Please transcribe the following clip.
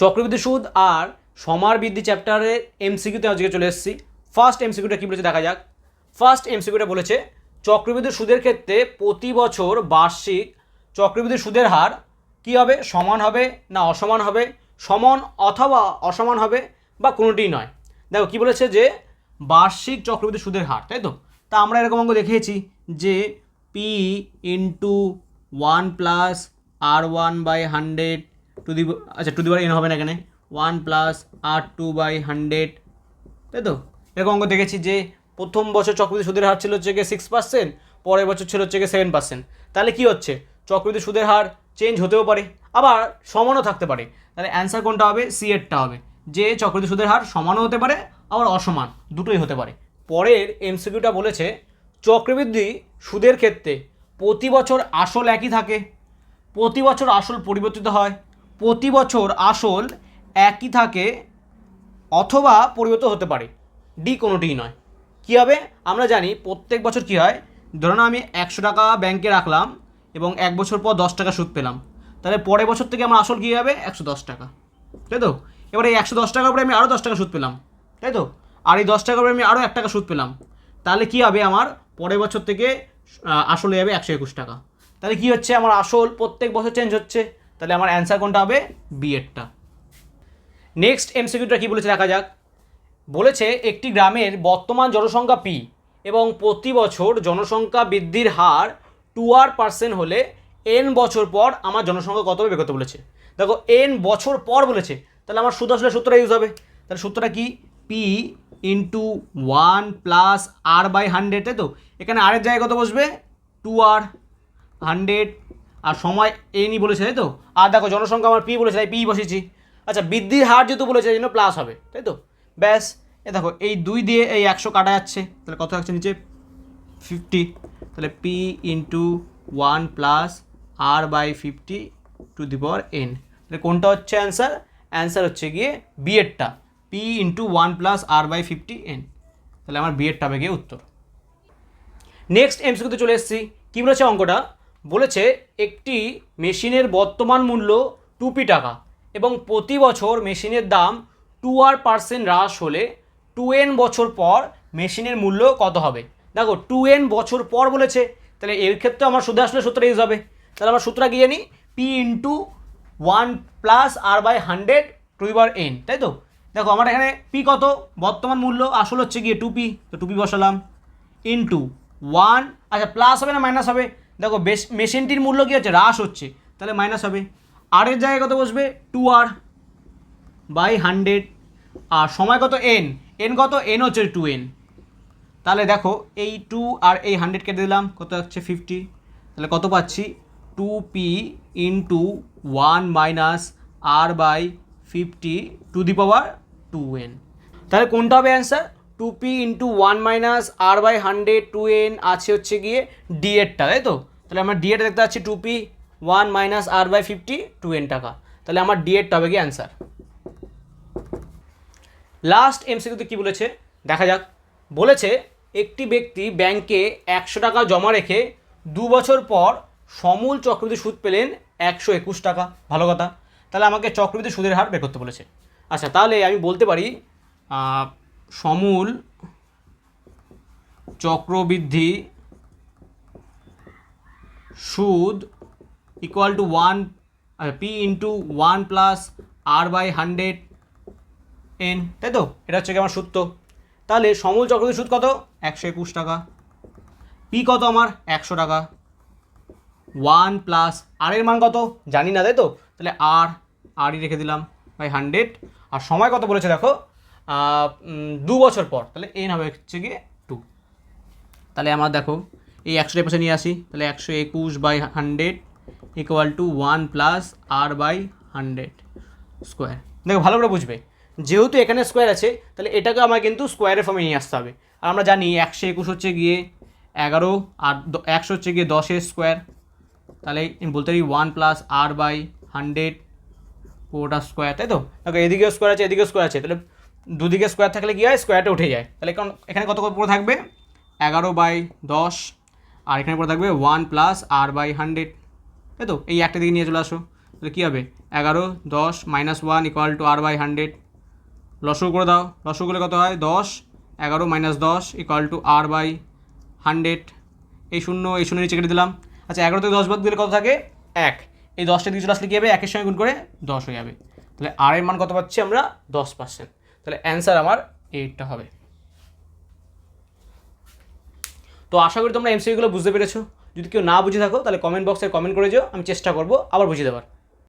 চক্রবৃদ্ধি সুদ আর সমার বৃদ্ধি চ্যাপ্টারের এমসিকিউতে আজকে চলে এসেছি। ফার্স্ট এমসিকিউটা কী বলেছে দেখা যাক। ফার্স্ট এমসিকিউটা বলেছে, চক্রবৃদ্ধি সুদের ক্ষেত্রে প্রতি বছর বার্ষিক চক্রবৃদ্ধি সুদের হার কী হবে? সমান হবে না অসমান হবে? সমান অথবা অসমান হবে বা কোনোটিই নয়। দেখো, কী বলেছে যে বার্ষিক চক্রবৃদ্ধি সুদের হার, তাই তো? তা আমরা এরকম অঙ্ক দেখিয়েছি যে P into one plus R one by hundred to the আচ্ছা টু দি বার এন হবে না এখানে। One plus R two by hundred তাই তো? এরকম অঙ্ক দেখেছি যে প্রথম বছর চক্রবৃদ্ধি সুদের হার ছিল হচ্ছে গিয়ে সিক্স পার্সেন্ট পরের বছর ছিল হচ্ছে গিয়ে সেভেন পার্সেন্ট তাহলে কী হচ্ছে? চক্রবৃদ্ধি সুদের হার চেঞ্জ হতেও পারে, আবার সমানও থাকতে পারে। তাহলে অ্যান্সার কোনটা হবে? সি এরটা হবে। যে চক্রবৃদ্ধি সুদের হার সমানও হতে পারে, আবার অসমান, দুটোই হতে পারে। পরের এমসিকিউটা বলেছে, চক্রবৃদ্ধি সুদের ক্ষেত্রে প্রতি বছর আসল একই থাকে, প্রতি বছর আসল পরিবর্তিত হয়। প্রতি বছর আসল একই থাকে অথবা পরিবর্তন হতে পারে। ডি কোনোটিই নয়। কী হবে? আমরা জানি প্রত্যেক বছর কী হয়? ধরুন আমি একশো টাকা ব্যাংকে রাখলাম এবং এক বছর পর দশ টাকা সুদ পেলাম। তাহলে পরের বছর থেকে আমার আসল কী হবে? একশো দশ টাকা। তাই তো? এবার এই একশো দশ টাকার উপরে আমি আরও দশ টাকা সুদ পেলাম। তাই তো? আর এই দশ টাকার উপরে আমি আরও এক টাকা সুদ পেলাম। তাহলে কী হবে আমার? পরের বছর থেকে আসল যাবে একশো একুশ টাকা। তাহলে কী হচ্ছে? আমার আসল প্রত্যেক বছর চেঞ্জ হচ্ছে। তাহলে আমার অ্যান্সার কোনটা হবে? বি এরটা। নেক্সট এমসিকিউটা কী বলেছে দেখা যাক। বলেছে একটি গ্রামের বর্তমান জনসংখ্যা পি এবং প্রতি বছর জনসংখ্যা বৃদ্ধির হার টু আর পার্সেন্ট হলে এন বছর পর আমার জনসংখ্যা কত হবে করতে বলেছে। দেখো এন বছর পর বলেছে, তাহলে আমার শুধু আসলে সূত্রটা ইউজ হবে। তাহলে সূত্রটা কি? P into one plus R by hundred তাই তো? এখানে আরের জায়গায় কত বসবে? টু আর হান্ড্রেড আর সময় এনই বলেছে, তাই তো? আর দেখো, জনসংখ্যা আমার পি বলেছে, তাই পি বসেছি আচ্ছা বৃদ্ধির হার যেহেতু বলেছে, এই জন্য প্লাস হবে, তাই তো? ব্যাস, এ দেখো, এই দুই দিয়ে এই একশো কাটা যাচ্ছে, তাহলে কত থাকছে নিচে? ফিফটি তাহলে P into one plus R by fifty to the power N তাহলে কোনটা হচ্ছে অ্যান্সার অ্যান্সার হচ্ছে গিয়ে বিএডটা P into one plus R by fifty N তাহলে আমার বিএডটা হবে গিয়ে উত্তর। নেক্সট এমসিকিউতে চলে এসেছি, কী বলেছে অঙ্কটা? বলেছে, একটি মেশিনের বর্তমান মূল্য টুপি টাকা এবং প্রতি বছর মেশিনের দাম টু আর পার্সেন্ট হ্রাস হলে টু এন বছর পর মেশিনের মূল্য কত হবে? দেখো, টু এন বছর পর বলেছে, তাহলে এর ক্ষেত্রে আমার শুধু আসলে সূত্র ইউজ হবে। তাহলে আমার সূত্রটা কি জানি P into one plus R by hundred to bar N তাই তো? দেখো, আমার এখানে পি কত? বর্তমান মূল্য আসল হচ্ছে গিয়ে টুপি তো টুপি বসালাম ইন্টু ওয়ান আচ্ছা প্লাস হবে না মাইনাস হবে? দেখো, বেশ, মেশিনটির মূল্য কী হচ্ছে? হ্রাস হচ্ছে। তাহলে মাইনাস হবে। আর এর জায়গায় কত বসবে? টু আর বাই হান্ড্রেড আর সময় কত? এন এন কত? এন হচ্ছে টু এন তাহলে দেখো, এই টু আর এই হান্ড্রেড কেটে দিলাম। কত হচ্ছে? ফিফটি তাহলে কত পাচ্ছি? Two P into one minus R by fifty to the power two N তাহলে কোনটা হবে answer two P into one minus R by hundred two N আছে হচ্ছে গিয়ে ডি এরটা তাই তো? তাহলে আমরা ডি এর দেখতে পাচ্ছি two P one minus R by fifty two N টাকা। তাহলে আমার ডি এরটা হবে গিয়ে অ্যান্সার লাস্ট এমসিকিউতে কী বলেছে? দেখা যাক। বলেছে, একটি ব্যক্তি ব্যাংকে একশো টাকা জমা রেখে দু বছর পর সমূল চক্রবৃদ্ধি সুদ পেলেন একশো একুশ টাকা। ভালো কথা। তাহলে আমাকে চক্রবৃদ্ধি সুদের হার বের করতে বলেছে। আচ্ছা তাহলে আমি বলতে পারি সমূল চক্রবৃদ্ধি সুদ equal to one P into one plus R by hundred N তাই তো? এটা হচ্ছে কি আমার সূত্র? তাহলে সমূল চক্রবৃদ্ধি সুদ কত? একশো একুশ টাকা। পি কত আমার? একশো টাকা। ওয়ান প্লাস আর এর মান কত? জানি না, তাই তো? তাহলে আর আরই রেখে দিলাম বাই হান্ড্রেড আর সময় কত বলেছে দেখো? দু বছর পর, তাহলে এন হবে হচ্ছে গিয়ে টু তাহলে আমার দেখো, এই একশো পাশে নিয়ে আসি, তাহলে একশো একুশ by hundred equal to one plus r by hundred square দেখো, ভালো করে বুঝবে। যেহেতু এখানে স্কোয়ার আছে, তাহলে এটাকে আমার কিন্তু স্কোয়ারের ফর্মে নিয়ে আসতে হবে। আর আমরা জানি একশো একুশ হচ্ছে গিয়ে এগারো, আর একশো হচ্ছে গিয়ে দশের স্কোয়ার তাহলে বলতে পারি one plus r by hundred পুরোটা স্কোয়ার তাই তো? দেখো, এদিকেও স্কোয়ার আছে, এদিকেও স্কোয়ার আছে। তাহলে দুদিকে স্কোয়ার থাকলে কি হয়? স্কোয়ারটা উঠে যায়। তাহলে কারণ এখানে কত পুরো থাকবে? এগারো বাই দশ। আর এখানে পরে থাকবে one plus r by hundred তাই তো, এই একটা দিকে নিয়ে চলে আসো। তাহলে কী হবে? এগারো, দশ minus one equal to r by hundred লসগু করে দাও। লসগু করলে কত হয়? দশ। এগারো মাইনাস দশ equal to r by hundred এই শূন্য এই শূন্য নিচে কেটে দিলাম। আচ্ছা এগারো থেকে দশ বাদ দিলে কত থাকে? এক। এই দশটা দিকে চলে আসলে কী হবে? একের সঙ্গে গুণ করে দশ হয়ে যাবে। তাহলে আর এর মান কত পাচ্ছি আমরা? দশ পার্সেন্ট তাহলে অ্যান্সার আমার এইটটা হবে। তো আশা করি তোমরা এমসিকিউগুলো বুঝতে পেরেছ। যদি কেউ না বুঝে থাকো, তাহলে কমেন্ট বক্সে কমেন্ট করে যেও, আমি চেষ্টা করব আবার বুঝিয়ে দেওয়ার।